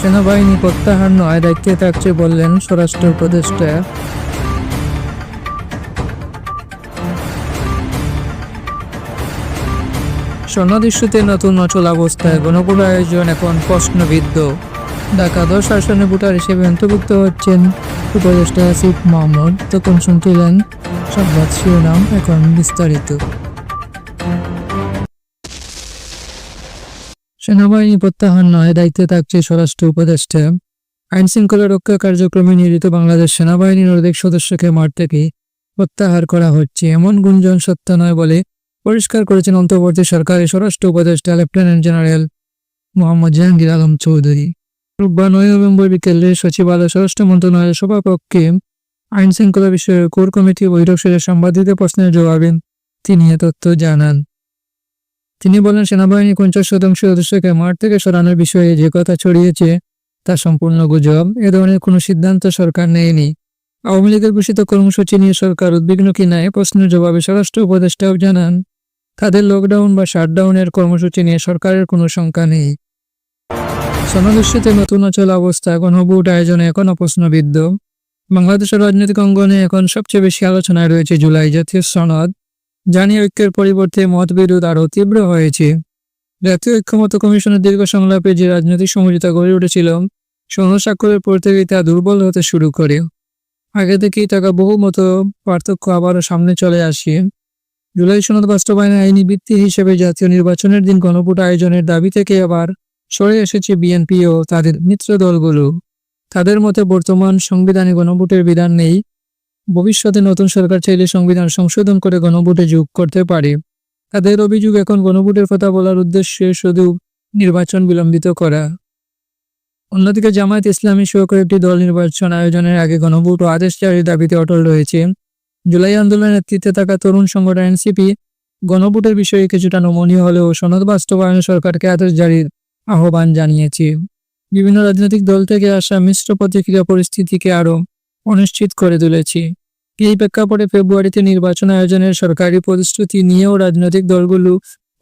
সেনাবাহিনী প্রত্যাহার নয় দায়িত্বে থাকছে বললেন স্বরাষ্ট্র উপদেষ্টা। সনদ ইস্যুতে নতুন অচল অবস্থায় গণপুর আয়োজন এখন প্রশ্নবিদ্ধ। ঢাকা দশ আসনে ভোটার হিসেবে অন্তর্ভুক্ত হচ্ছেন উপদেষ্টা আসিফ মাহমুদ। তখন শুনছিলেন সংবাদ শিরোনাম এখন বিস্তারিত। সেনাবাহিনী প্রত্যাহার নয় দায়িত্বে থাকছে স্বরাষ্ট্র উপদেষ্টা। আইন শৃঙ্খলা রক্ষা কার্যক্রমে নিয়োজিত বাংলাদেশ সেনাবাহিনীর অর্ধেক সদস্যকে মাঠ থেকে প্রত্যাহার করা হচ্ছে। এমন গুঞ্জন সত্য নয় বলে পরিষ্কার করেছেন অন্তর্বর্তী সরকারের স্বরাষ্ট্র উপদেষ্টা লেফটেন্যান্ট জেনারেল মোহাম্মদ জাহাঙ্গীর আলম চৌধুরী। রোববার নয় নভেম্বর বিকেলে সচিবালয় স্বরাষ্ট্র মন্ত্রণালয়ের সভাপক্ষে আইন শৃঙ্খলা বিষয়ে কোর কমিটি বৈঠক শেষে সাংবাদিকদের প্রশ্নের জবাবে তিনি এ তথ্য জানান। তিনি বলেন, সেনাবাহিনী পঞ্চাশ শতাংশ সদস্যকে মাঠ থেকে সরানোর বিষয়ে যে কথা ছড়িয়েছে, তা সম্পূর্ণ গুজব। এ ধরনের কোনো সিদ্ধান্ত সরকার নেয়নি। আওয়ামী লীগের ঘোষিত কর্মসূচি নিয়ে সরকার উদ্বিগ্ন কিনা এ প্রশ্নের জবাবে স্বরাষ্ট্র উপদেষ্টাও জানান, তাদের লকডাউন বা শাটডাউনের কর্মসূচি নিয়ে সরকারের কোনো শঙ্কা নেই। সমাবেশিতে নতুন অচল অবস্থা, গণভোট আয়োজনে এখনও প্রশ্নবিদ্ধ। বাংলাদেশের রাজনৈতিক অঙ্গনে এখন সবচেয়ে বেশি আলোচনায় রয়েছে জুলাই জাতীয় সনদ। জানিয়ে ঐক্যের পরিবর্তে মতবিরোধ আরও তীব্র হয়েছে। জাতীয় ঐক্যমত কমিশনের দীর্ঘ সংলাপে যে রাজনৈতিক সমঝোতা গড়ে উঠেছিল সনদ স্বাক্ষরের পর থেকেই তা দুর্বল হতে শুরু করে। আগে থেকেই থাকা বহু মতো পার্থক্য আবারও সামনে চলে আসে। জুলাই সনদ বাস্তবায়নের আইনি ভিত্তি হিসেবে জাতীয় নির্বাচনের দিন গণভোট আয়োজনের দাবি থেকে আবার সরে এসেছে বিএনপি ও তাদের মিত্র দলগুলো তাদের মতে বর্তমান সংবিধানে গণভোটের বিধান নেই। ভবিষ্যতে নতুন সরকার চাইলে সংবিধান সংশোধন করে গণভোটে যোগ করতে পারে। তাদের অভিযোগ এখন গণভোটের কথা বলার উদ্দেশ্যে শুধু নির্বাচন বিলম্বিত করা। অন্যদিকে জামায়াত ইসলামী সহ কয়েকটি দল নির্বাচন আয়োজনের আগে গণভোট ও আদেশ জারির দাবিতে অটল রয়েছে। জুলাই আন্দোলনের নেতৃত্বে থাকা তরুণ সংগঠন এনসিপি গণভোটের বিষয়ে কিছুটা নমনীয় হলেও সনদ বাস্তবায়ন সরকারকে আদেশ জারির আহ্বান জানিয়েছে। বিভিন্ন রাজনৈতিক দল থেকে আসা মিশ্র প্রতিক্রিয়া পরিস্থিতিকে আরও অনিশ্চিত করে তুলেছে। এই প্রেক্ষাপটে ফেব্রুয়ারিতে নির্বাচন আয়োজনের সরকারি প্রতিশ্রুতি নিয়েও রাজনৈতিক দলগুলো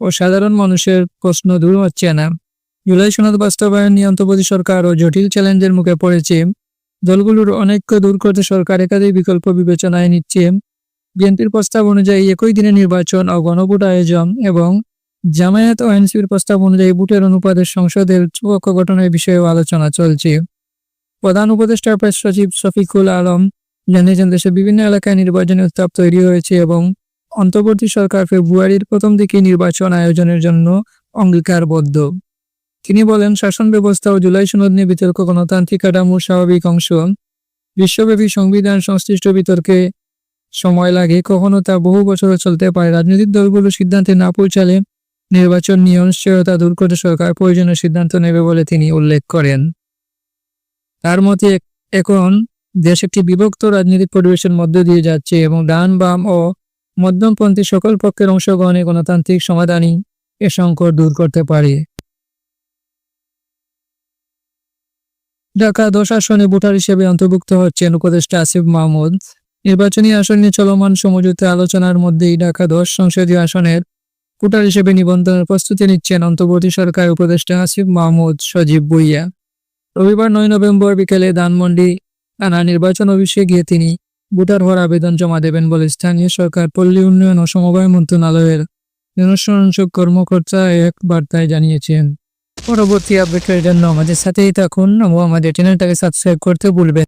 ও সাধারণ মানুষের প্রশ্ন দূর হচ্ছে না। জুলাই সনদ বাস্তবায়ন নিয়ে সরকার ও জটিল চ্যালেঞ্জের মুখে পড়েছে। দলগুলোর অনৈক্য দূর করতে সরকার একাধিক বিকল্প বিবেচনায় নিচ্ছে। বিএনপির প্রস্তাব অনুযায়ী একই দিনে নির্বাচন ও গণভোট আয়োজন এবং জামায়াত ও এনসিপির প্রস্তাব অনুযায়ী ভোটের অনুপাতের সংসদের চুপক্ষ গঠনের বিষয়েও আলোচনা চলছে। প্রধান উপদেষ্টা প্রেস সচিব শফিকুল আলম জানিয়েছেন, দেশের বিভিন্ন এলাকায় নির্বাচনী উত্তাপ তৈরি হয়েছে এবং অন্তর্বর্তী সরকার ফেব্রুয়ারির প্রথম দিকে নির্বাচন আয়োজনের জন্য অঙ্গীকারবদ্ধ। তিনি বলেন, শাসন ব্যবস্থা ও জুলাই সনদ নিয়ে বিতর্ক গণতান্ত্রিক কাঠামোর স্বাভাবিক অংশ। বিশ্বব্যাপী সংবিধান সংশ্লিষ্ট বিতর্কে সময় লাগে, কখনো তা বহু বছরও চলতে পারে। রাজনৈতিক দলগুলো সিদ্ধান্তে না পৌঁছালে নির্বাচন নিয়ে অনিশ্চয়তা দূর করতে সরকার প্রয়োজনীয় সিদ্ধান্ত নেবে বলে তিনি উল্লেখ করেন। তার মতে এখন দেশ একটি বিভক্ত রাজনৈতিক পরিবেশের মধ্য দিয়ে যাচ্ছে এবং ডান, বাম ও মধ্যমপন্থী সকল পক্ষের অংশগ্রহণে গণতান্ত্রিক সমাধানই এ সংকট দূর করতে পারে। ঢাকা দশ আসনে ভোটার হিসেবে অন্তর্ভুক্ত হচ্ছেন উপদেষ্টা আসিফ মাহমুদ। নির্বাচনী আসন নিয়ে চলমান সমঝোতা আলোচনার মধ্যেই ঢাকা দশ সংসদীয় আসনের ভোটার হিসেবে নিবন্ধনের প্রস্তুতি নিচ্ছেন অন্তর্বর্তী সরকার উপদেষ্টা আসিফ মাহমুদ সজীব বইয়া রবিবার নয় নভেম্বর বিকেলে ধানমন্ডি থানা নির্বাচন অফিসে গিয়ে তিনি ভোটার হওয়ার আবেদন জমা দেবেন বলে স্থানীয় সরকার, পল্লী উন্নয়ন ও সমবায় মন্ত্রণালয়ের জনসংযোগ কর্মকর্তা এক বার্তায় জানিয়েছেন। পরবর্তী আপডেটের জন্য আমাদের সাথেই থাকুন। ও আমাদের চ্যানেলটাকে সাবস্ক্রাইব করতে ভুলবেন